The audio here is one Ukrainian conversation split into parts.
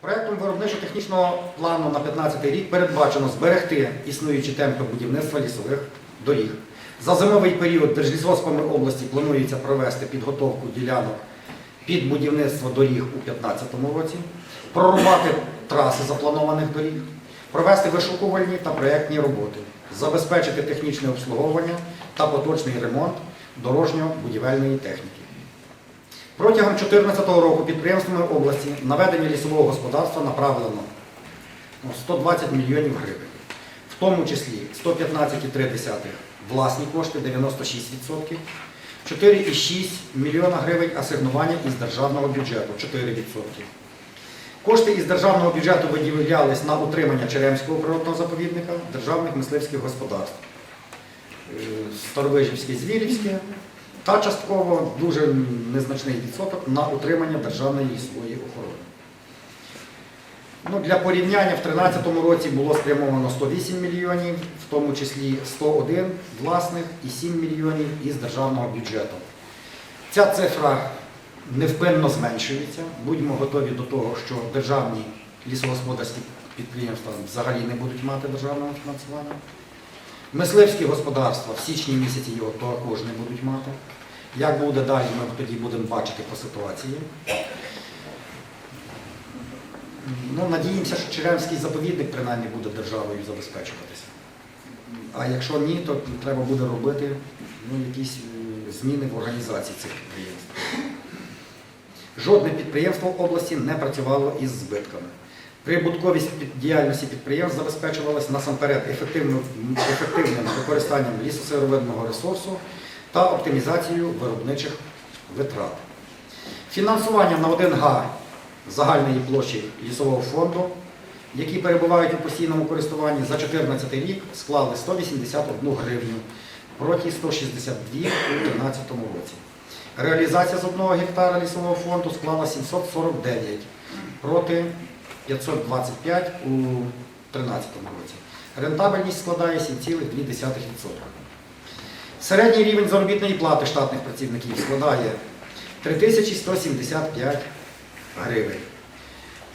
Проектом виробничо-технічного плану на 15 рік передбачено зберегти існуючі темпи будівництва лісових доріг. За зимовий період Держлісгоспами області планується провести підготовку ділянок під будівництво доріг у 2015 році, прорубати траси запланованих доріг, провести вишукувальні та проєктні роботи, забезпечити технічне обслуговування та поточний ремонт дорожньо-будівельної техніки. Протягом 2014 року підприємствами області на ведення лісового господарства направлено ну, 120 мільйонів гривень, в тому числі 115,3 власні кошти 96%, 4,6 мільйона гривень асигнування із державного бюджету 4%. Кошти із державного бюджету виділялись на утримання Черемського природного заповідника, державних мисливських господарств. Е, Старовижівське, Звірівське та частково дуже незначний відсоток на утримання державної лісової охорони. Ну, для порівняння в 2013 році було спрямовано 108 мільйонів, в тому числі 101 власних і 7 мільйонів із державного бюджету. Ця цифра невпинно зменшується. Будьмо готові до того, що державні лісогосподарські підприємства взагалі не будуть мати державного фінансування. Мисливські господарства в січні місяці його також не будуть мати. Як буде далі, ми тоді будемо бачити по ситуації. Ну, надіємося, що Черемський заповідник принаймні буде державою забезпечуватися. А якщо ні, то треба буде робити ну, якісь е, зміни в організації цих підприємств. Жодне підприємство в області не працювало із збитками. Прибутковість діяльності підприємств забезпечувалась насамперед ефективним, ефективним використанням лісосировинного ресурсу та оптимізацією виробничих витрат. Фінансування на 1 га загальної площі лісового фонду, які перебувають у постійному користуванні за 2014 рік, склали 181 гривню проти 162 у 2013 році. Реалізація з 1 гектара лісового фонду склала 749 проти 525 у 2013 році. Рентабельність складає 7,2%. Середній рівень заробітної плати штатних працівників складає 3175 гривень.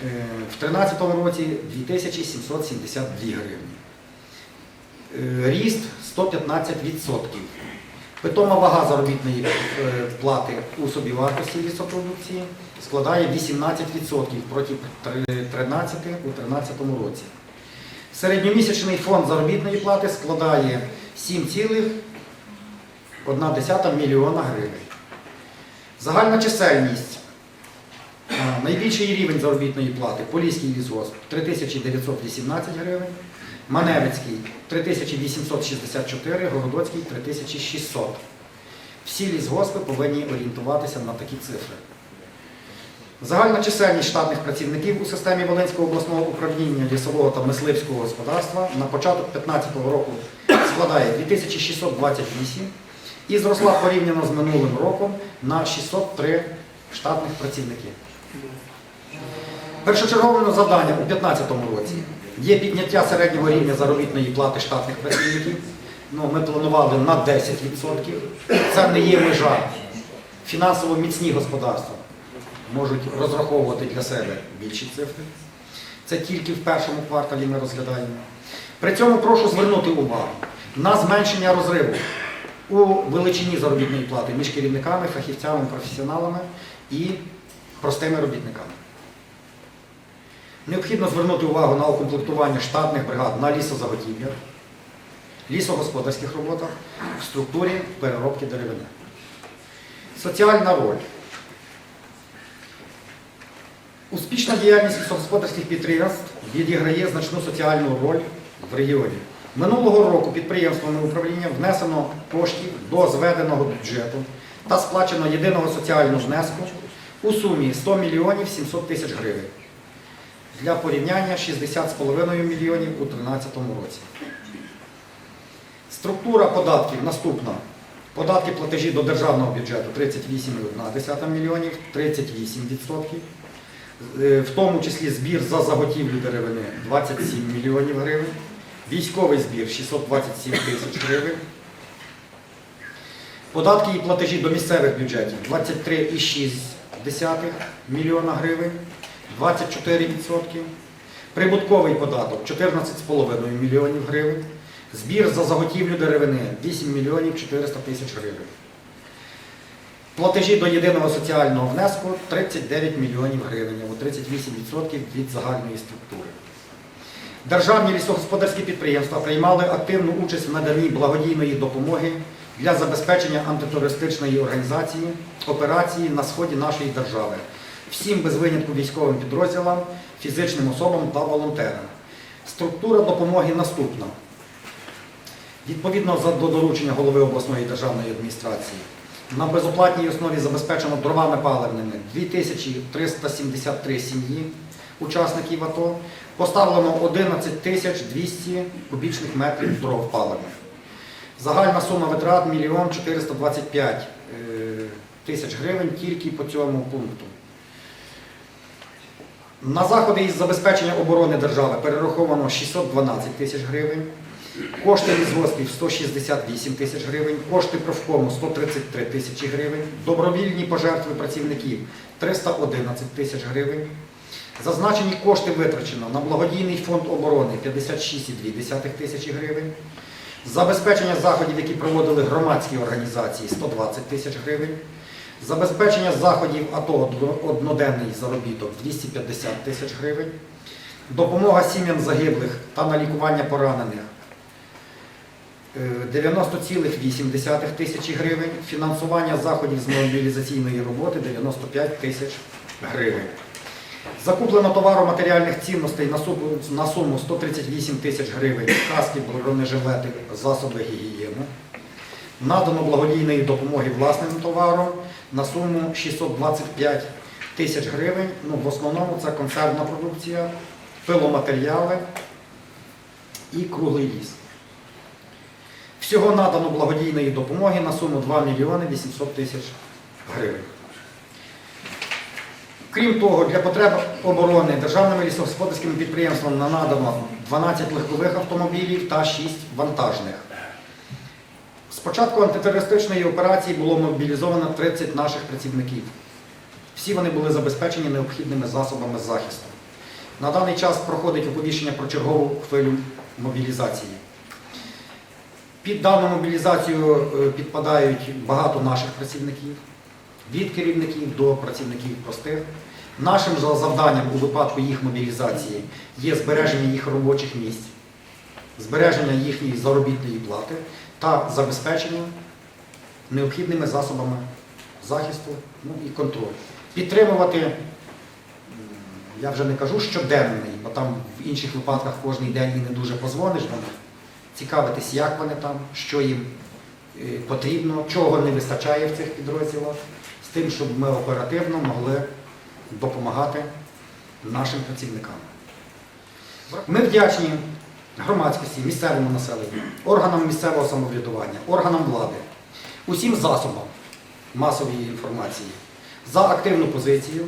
Е, В 2013 році 2772 гривні. Е, Ріст 115%. Питома вага заробітної е, плати у собівартості лісопродукції складає 18% проти 13% у 2013 році. Середньомісячний фонд заробітної плати складає 7,1 мільйона гривень. Загальна чисельність. Найбільший рівень заробітної плати Поліський лісгосп 3918 гривень, Маневицький 3864, Городоцький 3600. Всі лісгоспи повинні орієнтуватися на такі цифри. Загальна чисельність штатних працівників у системі Волинського обласного управління лісового та мисливського господарства на початок 2015 року складає 2628 і зросла порівняно з минулим роком на 603 штатних працівників. Першочерговим завданням у 2015 році є підняття середнього рівня заробітної плати штатних працівників. Ну, ми планували на 10%. Це не є межа. Фінансово міцні господарства можуть розраховувати для себе більші цифри. Це тільки в першому кварталі ми розглядаємо. При цьому прошу звернути увагу на зменшення розриву у величині заробітної плати між керівниками, фахівцями, професіоналами і простими робітниками. Необхідно звернути увагу на укомплектування штатних бригад на лісозаготівлях, лісогосподарських роботах в структурі переробки деревини. Соціальна роль. Успішна діяльність лісогосподарських підприємств відіграє значну соціальну роль в регіоні. Минулого року підприємствами управління внесено коштів до зведеного бюджету та сплачено єдиного соціального внеску у сумі 100 мільйонів 700 тисяч гривень. Для порівняння 60,5 мільйонів у 2013 році. Структура податків наступна. Податки платежі до державного бюджету 38,1 мільйонів, 38%. Е, В тому числі збір за заготівлю деревини 27 мільйонів гривень, військовий збір 627 тисяч гривень. Податки і платежі до місцевих бюджетів 23,6 мільйона гривень. 24%, прибутковий податок 14,5 мільйонів гривень, збір за заготівлю деревини 8 мільйонів 400 тисяч гривень. Платежі до єдиного соціального внеску 39 мільйонів гривень, або 38% від загальної структури. Державні лісогосподарські підприємства приймали активну участь в наданні благодійної допомоги для забезпечення антитерористичної організації операції на сході нашої держави, всім без винятку військовим підрозділам, фізичним особам та волонтерам. Структура допомоги наступна. Відповідно до доручення голови обласної державної адміністрації, на безоплатній основі забезпечено дровами паливними 2373 сім'ї учасників АТО, поставлено 11 тисяч 200 кубічних метрів дров паливних. Загальна сума витрат 1 мільйон 425 е, тисяч гривень тільки по цьому пункту. На заходи із забезпечення оборони держави перераховано 612 тисяч гривень, кошти лісгоспів 168 тисяч гривень, кошти профкому 133 тисячі гривень, добровільні пожертви працівників 311 тисяч гривень. Зазначені кошти витрачено на благодійний фонд оборони 56,2 тисячі гривень, забезпечення заходів, які проводили громадські організації 120 тисяч гривень, забезпечення заходів АТО одноденний заробіток 250 тисяч гривень, допомога сім'ям загиблих та на лікування поранених е, 90,8 тисячі гривень, фінансування заходів з мобілізаційної роботи 95 тисяч гривень. Закуплено товару матеріальних цінностей на суму, 138 тисяч гривень, каски, бронежилети, засоби гігієни. Надано благодійної допомоги власним товаром на суму 625 тисяч гривень. Ну, в основному це консервна продукція, пиломатеріали і круглий ліс. Всього надано благодійної допомоги на суму 2 мільйони 800 тисяч гривень. Крім того, для потреб оборони державними лісогосподарськими підприємствами надано 12 легкових автомобілів та 6 вантажних. З початку антитерористичної операції було мобілізовано 30 наших працівників. Всі вони були забезпечені необхідними засобами захисту. На даний час проходить оповіщення про чергову хвилю мобілізації. Під дану мобілізацію е, підпадають багато наших працівників, від керівників до працівників простих. Нашим завданням у випадку їх мобілізації є збереження їх робочих місць, збереження їхньої заробітної плати та забезпечення необхідними засобами захисту ну, і контролю. Підтримувати, я вже не кажу щоденний, бо там в інших випадках кожен день і не дуже позвониш до цікавитись, як вони там, що їм потрібно, чого не вистачає в цих підрозділах, з тим, щоб ми оперативно могли допомагати нашим працівникам. Ми вдячні громадськості, місцевому населенню, органам місцевого самоврядування, органам влади, усім засобам масової інформації за активну позицію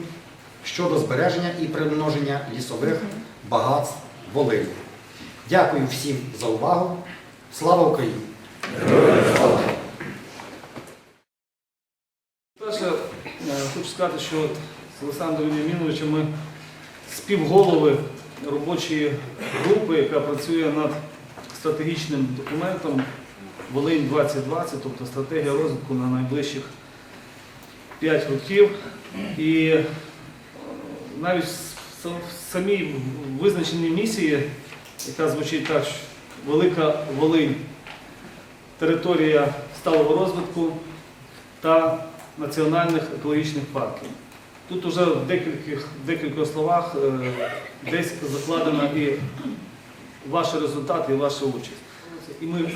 щодо збереження і примноження лісових багатств Волині. Дякую всім за увагу. Слава Україні! Перше, е, хочу сказати, що от з Олександром Вільяміновичем ми співголови робочої групи, яка працює над стратегічним документом Волинь 2020, тобто стратегія розвитку на найближчих 5 років. І навіть в самій визначеній місії, яка звучить так, що Велика Волинь, територія сталого розвитку та національних екологічних парків. Тут вже в декількох, декількох словах е, десь закладено і ваші результати, і ваша участь. І ми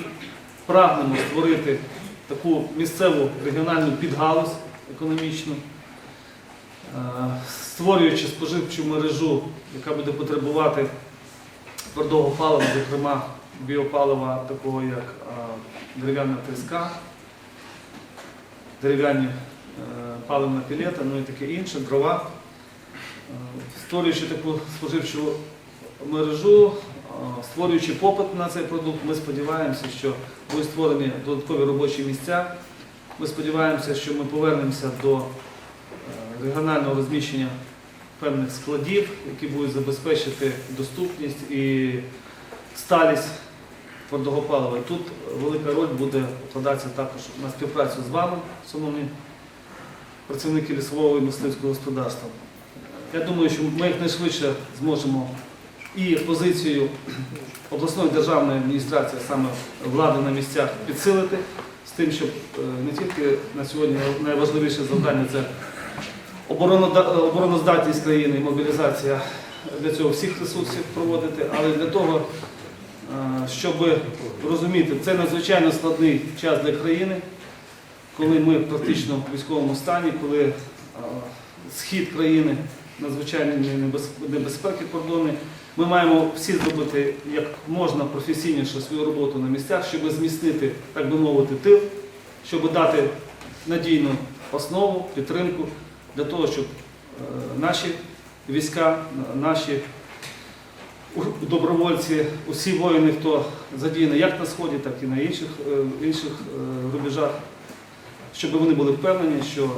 прагнемо створити таку місцеву регіональну підгалузь економічну, е, створюючи споживчу мережу, яка буде потребувати твердого палива, зокрема біопалива, такого як е, дерев'яна тріска, дерев'яні е, паливна пілета, ну і таке інше, дрова. Е, Створюючи таку споживчу мережу, створюючи попит на цей продукт, ми сподіваємося, що будуть створені додаткові робочі місця. Ми сподіваємося, що ми повернемося до регіонального розміщення певних складів, які будуть забезпечити доступність і сталість твердого палива. Тут велика роль буде вкладатися також на співпрацю з вами, шановні працівники лісового і мисливського господарства. Я думаю, що ми якнайшвидше зможемо і позицію обласної державної адміністрації, саме влади на місцях, підсилити з тим, щоб е, не тільки на сьогодні найважливіше завдання це оборонода- обороноздатність країни і мобілізація для цього всіх ресурсів проводити, але для того, е, щоб розуміти, це надзвичайно складний час для країни, коли ми практично в військовому стані, коли е, схід країни надзвичайно небез- небезпеки кордони. Ми маємо всі зробити як можна професійніше свою роботу на місцях, щоб зміцнити, так би мовити, тил, щоб дати надійну основу, підтримку для того, щоб е, наші війська, наші добровольці, усі воїни, хто задіяний як на сході, так і на інших, е, інших е, рубежах, щоб вони були впевнені, що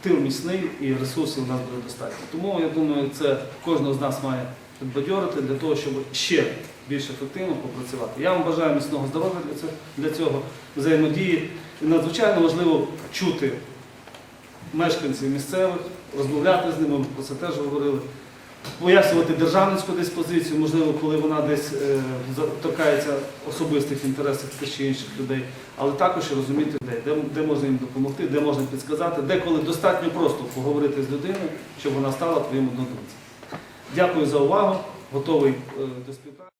тил міцний і ресурсів у нас буде достатньо. Тому я думаю, це кожного з нас має підбадьорити для того, щоб ще більш ефективно попрацювати. Я вам бажаю міцного здоров'я для цього, взаємодії. І надзвичайно важливо чути мешканців місцевих, розмовляти з ними, ми про це теж говорили. Пояснювати державницьку диспозицію, можливо, коли вона десь е, торкається особистих інтересів тих чи інших людей, але також розуміти людей, де, де можна їм допомогти, де можна підсказати, де коли достатньо просто поговорити з людиною, щоб вона стала твоїм однодумцем. Дякую за увагу, готовий е, до співпраці.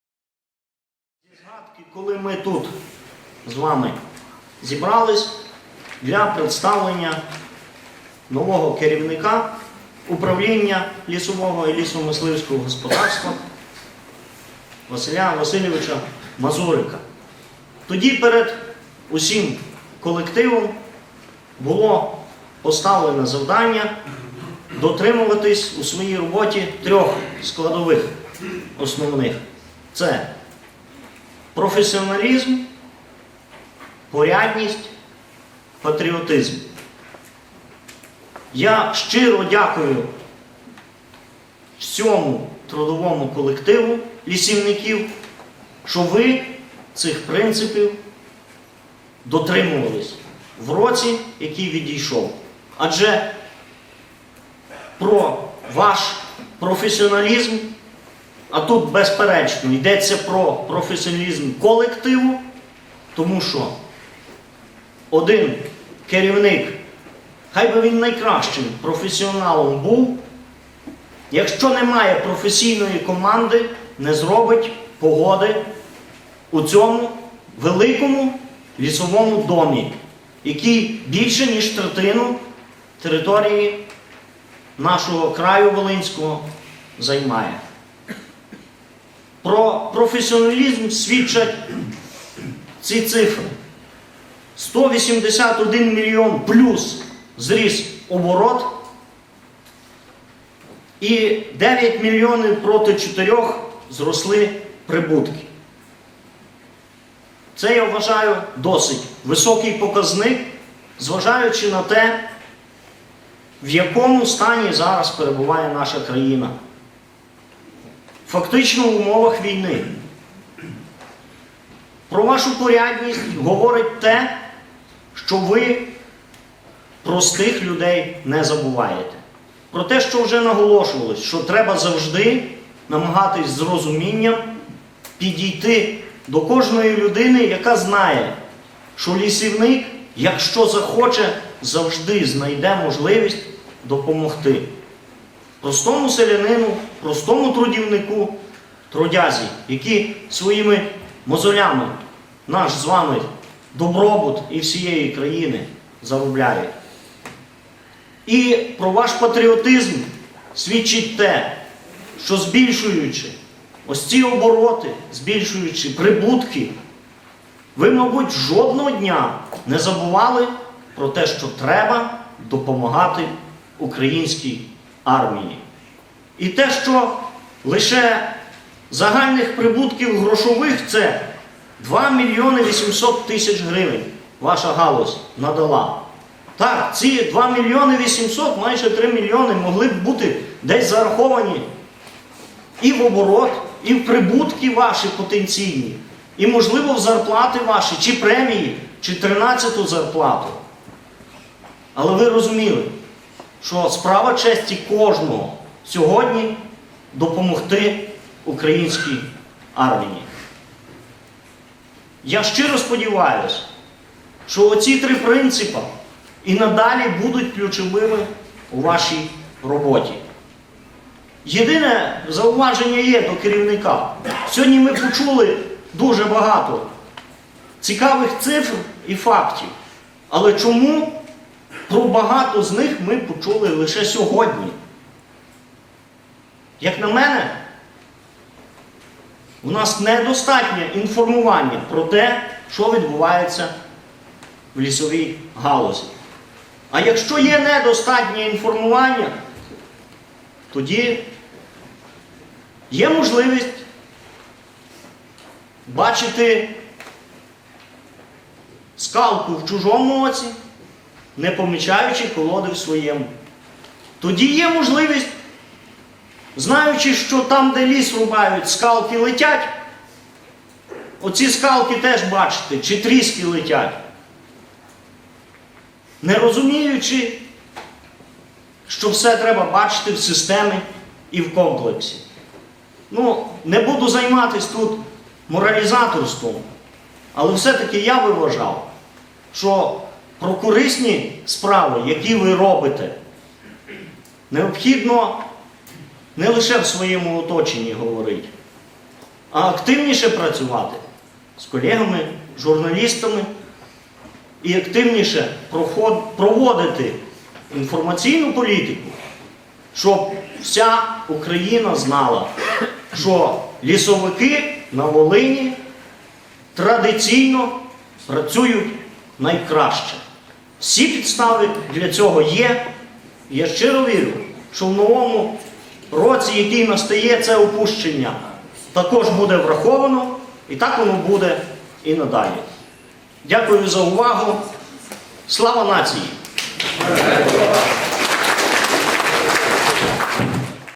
Згадки, коли ми тут з вами зібрались для представлення нового керівника управління лісового і лісомисливського господарства Василя Васильовича Мазурика. Тоді перед усім колективом було поставлене завдання дотримуватись у своїй роботі трьох складових основних. Це професіоналізм, порядність, патріотизм. Я щиро дякую всьому трудовому колективу лісівників, що ви цих принципів дотримувались в році, який відійшов. Адже про ваш професіоналізм а тут, безперечно, йдеться про професіоналізм колективу, тому що один керівник, хай би він найкращим професіоналом був, якщо немає професійної команди, не зробить погоди у цьому великому лісовому домі, який більше, ніж третину території нашого краю Волинського займає. Про професіоналізм свідчать ці цифри. 181 мільйон плюс зріс оборот і 9 мільйонів проти 4 зросли прибутки. Це я вважаю досить високий показник, зважаючи на те, в якому стані зараз перебуває наша країна фактично в умовах війни. Про вашу порядність говорить те, що ви простих людей не забуваєте. Про те, що вже наголошувалось, що треба завжди намагатись з розумінням підійти до кожної людини, яка знає, що лісівник, якщо захоче, завжди знайде можливість допомогти простому селянину, простому трудівнику, трудязі, які своїми мозолями наш з вами добробут і всієї країни заробляють. І про ваш патріотизм свідчить те, що збільшуючи ось ці обороти, збільшуючи прибутки, ви, мабуть, жодного дня не забували про те, що треба допомагати українській армії. І те, що лише загальних прибутків грошових це 2 мільйони 800 тисяч гривень ваша галузь надала. Так, ці 2 мільйони 800, майже 3 мільйони могли б бути десь зараховані і в оборот, і в прибутки ваші потенційні, і, можливо, в зарплати ваші, чи премії, чи 13-ту зарплату. Але ви розуміли, що справа честі кожного сьогодні допомогти українській армії. Я щиро сподіваюся, що оці три принципи і надалі будуть ключовими у вашій роботі. Єдине зауваження є до керівника. Сьогодні ми почули дуже багато цікавих цифр і фактів. Але чому про багато з них ми почули лише сьогодні? Як на мене, у нас недостатнє інформування про те, що відбувається в лісовій галузі. А якщо є недостатнє інформування, тоді є можливість бачити скалку в чужому оці, не помічаючи колоди в своєму. Тоді є можливість, знаючи, що там, де ліс рубають, скалки летять, оці скалки теж бачити, чи тріски летять. Не розуміючи, що все треба бачити в системі і в комплексі. Ну, не буду займатися тут моралізаторством, але все-таки я вважав, що про корисні справи, які ви робите, необхідно не лише в своєму оточенні говорити, а активніше працювати з колегами, журналістами і активніше проводити інформаційну політику, щоб вся Україна знала, що лісовики на Волині традиційно працюють найкраще. Всі підстави для цього є. Я щиро вірю, що в новому році, який настає, це опущення також буде враховано, і так воно буде і надалі. Дякую за увагу. Слава нації!